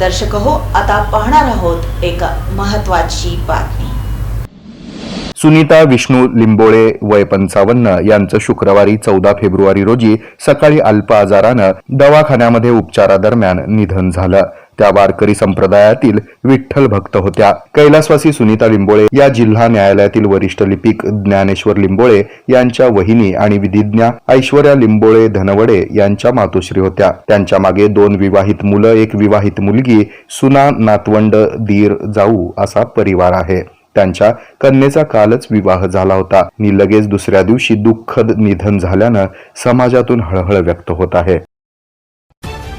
दर्शक हो आता पाहणार आहोत एक महत्वाची बातमी. सुनीता विष्णू लिंबोळे वय पंचावन्न यांचं शुक्रवारी चौदा फेब्रुवारी रोजी सकाळी अल्प आजारानं दवाखान्यामध्ये उपचारादरम्यान निधन झालं. त्या वारकरी संप्रदायातील विठ्ठल भक्त होत्या. कैलासवासी सुनीता लिंबोळे या जिल्हा न्यायालयातील वरिष्ठ लिपिक ज्ञानेश्वर लिंबोळे यांच्या वहिनी आणि विधिज्ञा ऐश्वर्या लिंबोळे धनवडे यांच्या मातोश्री होत्या. त्यांच्या मागे दोन विवाहित मुलं एक विवाहित मुलगी सुना नातवंड दीर जाऊ असा परिवार आहे. त्यांच्या कन्येचा कालच विवाह झाला होता. आणि लगेच दुसऱ्या दिवशी दुःखद निधन झाल्यानं समाजातून हळहळ व्यक्त होत आहे.